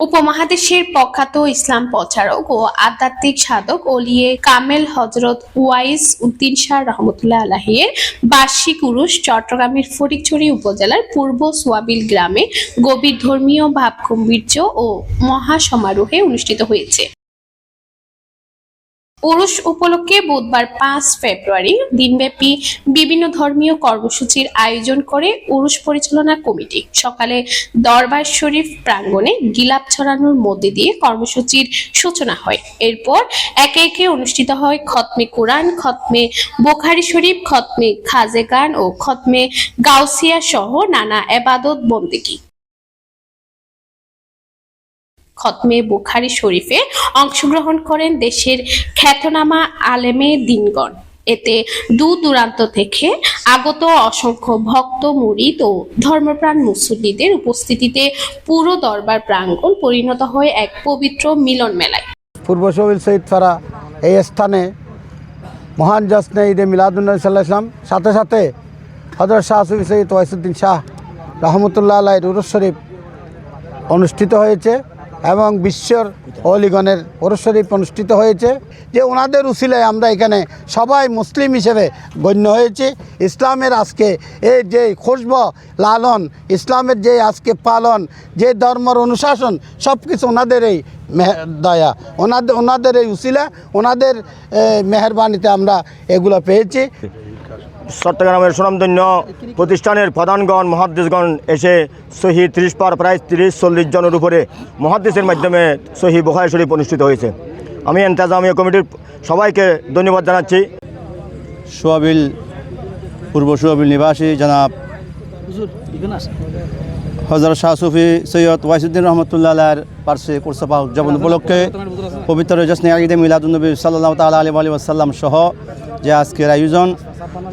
উপমহাদেশের প্রখ্যাত ইসলাম প্রচারক ও আধ্যাত্মিক সাধক ওলিয়ে কামেল হজরত ওয়াইস উদ্দিন শাহ রহমতুল্লাহ আলাহের বার্ষিক উরুষ চট্টগ্রামের ফটিকছড়ি উপজেলার পূর্ব সোয়াবিল গ্রামে গভীর ধর্মীয় ভাবগম্ভীর্য ও মহাসমারোহে অনুষ্ঠিত হয়েছে। উরুষ উপলক্ষে বুধবার পাঁচ ফেব্রুয়ারি দিনব্যাপী বিভিন্ন ধর্মীয় কর্মসূচির আয়োজন করে উরুষ পরিচালনা কমিটি। সকালে দরবার শরীফ প্রাঙ্গণে গিলাপ ছড়ানোর মধ্যে দিয়ে কর্মসূচির সূচনা হয়। এরপর একে একে অনুষ্ঠিত হয় খতমে কোরআন, খতমে বোখারি শরীফ, খতমে খাজে গান ও খতমে গাউসিয়া সহ নানা এবাদত বন্দেগী। খতমে বুখারি শরীফে অংশগ্রহণ করেন দেশের খ্যাতনামা আলেমে দিনগণ। এতে দূর দূরান্ত থেকে আগত অসংখ্য ভক্ত, মুরিদ ও ধর্মপ্রাণ মুসল্লিদের উপস্থিতিতে পুরো দরবার প্রাঙ্গণ পরিণত হয় এক পবিত্র মিলন মেলায়। পূর্ব শবিল সঈদপাড়া এই স্থানে মহান জশ্নে ঈদে ইসলাম সাথে সাথে হজরত শাহ সুফি সঈদ ওয়াইসুদ্দিন শাহ রহমতুল্লাহ আলাই রুরুস শরীফ অনুষ্ঠিত হয়েছে। এবং বিশ্বর অলিগণের ওরস অনুষ্ঠিত হয়েছে। যে ওনাদের উসিলায় আমরা এখানে সবাই মুসলিম হিসেবে গণ্য হয়েছি। ইসলামের আজকে এই যে খুশব লালন, ইসলামের যে আজকে পালন, যে ধর্মর অনুশাসন সব কিছু ওনাদের এই দয়া ওনাদের ওনাদের এই উসিলা, ওনাদের মেহরবানিতে আমরা এগুলো পেয়েছি। চট্টগ্রামের সুনামধন্য প্রতিষ্ঠানের প্রধানগণ, মহাদ্দেশগণ এসে সহি ত্রিশ পার, প্রায় তিরিশ, চল্লিশ জনের উপরে মহাদ্দেশের মাধ্যমে সহি বোখারি শরীফ অনুষ্ঠিত হয়েছে। আমি এন্তাজামিয়া কমিটির সবাইকে ধন্যবাদ জানাচ্ছি। সোয়াবিল, পূর্ব সোয়াবিল নিবাসী জনাব হজরত শাহ সুফি সৈয়দ ওয়াইসুদ্দিন রহমতুল্লাহ পার্শ্বে কুরসফা উদযাপন উপলক্ষে পবিত্র জশ্নে ঈদে মিলাদুলনবী সাল্লাহ তালা আলী আলী আসাল্লাম সহ যে আজকের আয়োজন,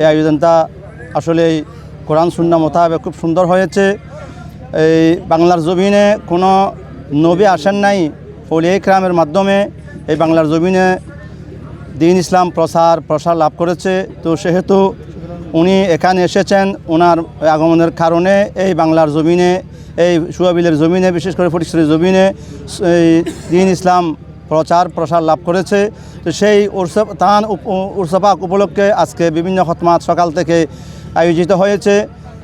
এই আয়োজনটা আসলেই কোরআন শূন্য মোতাবেক খুব সুন্দর হয়েছে। এই বাংলার জমিনে কোনো নবী আসেন নাই ফলি ক্রামের মাধ্যমে। এই বাংলার জমিনে দিন ইসলাম প্রসার প্রসার লাভ করেছে। তো সেহেতু উনি এখানে এসেছেন ওনার আগমনের কারণে এই বাংলার জমিনে, এই সুয়াবিলের জমিনে, বিশেষ করে ফটিকশ্বরের জমিনে, এই দিন ইসলাম প্রচার প্রসার লাভ করেছে। তো সেই তান উৎসবাক উপলক্ষে আজকে বিভিন্ন খতমাত সকাল থেকে আয়োজিত হয়েছে।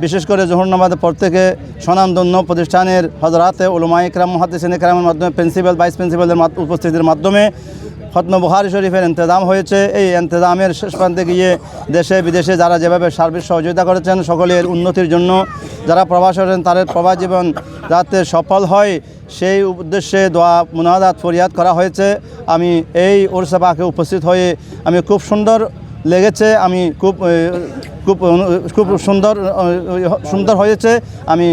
বিশেষ করে জহরনাবাদের পর থেকে স্বনামধন্য প্রতিষ্ঠানের হজরাতে ওলমা ইকরাম মহাদিসিন ইকরামের মাধ্যমে প্রিন্সিপাল, ভাইস প্রিন্সিপালের উপস্থিতির মাধ্যমে খতম বুহারি শরীফের ইন্তজাম হয়েছে। এই ইন্তজামের শেষ প্রান্তে গিয়ে দেশে, বিদেশে যারা যেভাবে সার্বিক সহযোগিতা করেছেন, সকলের উন্নতির জন্য যারা প্রবাস করেন তাদের প্রবাস জীবন যাতে সফল হয়, সেই উদ্দেশ্যে দোয়া মুনাদাত ফরিয়াদ করা হয়েছে। আমি এই ওরসাবাকে উপস্থিত হয়ে আমি খুব সুন্দর লেগেছে। আমি খুব খুব খুব সুন্দর সুন্দর হয়েছে। আমি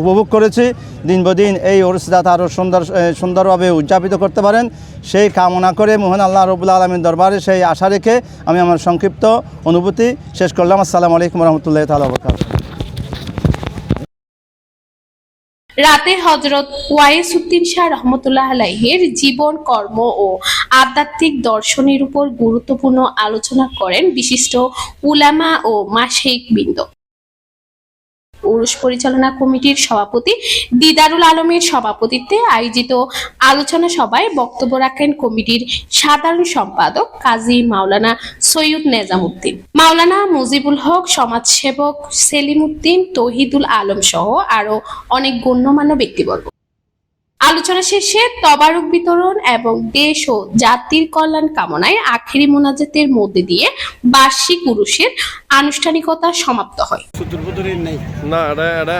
উপভোগ করেছি। দিন বদিন এই অনুষ্ঠান আরও সুন্দর সুন্দরভাবে উদযাপিত করতে পারেন। সেই কামনা করে মোহন আল্লাহ রবুল্লা আলমীর দরবারে সেই আশা রেখে আমি আমার সংক্ষিপ্ত অনুভূতি শেষ করলাম। আসসালামু আলাইকুম রহমতুল্লাহ তালা রাতে হজরত ওয়াইস উদ্দিন শাহ রহমতুল্লাহ আলাইহের জীবন, কর্ম ও আধ্যাত্মিক দর্শনের উপর গুরুত্বপূর্ণ আলোচনা করেন বিশিষ্ট উলামা ও মাসেক বৃন্দ উরুষ পরিচালনা কমিটির সভাপতি দিদারুল আলমের সভাপতিত্বে আয়োজিত আলোচনা সভায় বক্তব্য রাখেন কমিটির সাধারণ সম্পাদক কাজী মাওলানা সৈয়দ নেজামুদ্দিন। মাওলানা মুজিবুল হক, সমাজসেবক সেলিম উদ্দিন তহিদুল আলম সহ আরও অনেক গণ্যমান্য ব্যক্তিবর্গ। আলোচনা শেষে তবারক বিতরণ এবং দেশ ও জাতির কল্যাণ কামনায় আখেরি মোনাজাতের মধ্যে দিয়ে বার্ষিক উরুষের আনুষ্ঠানিকতা সমাপ্ত হয়। না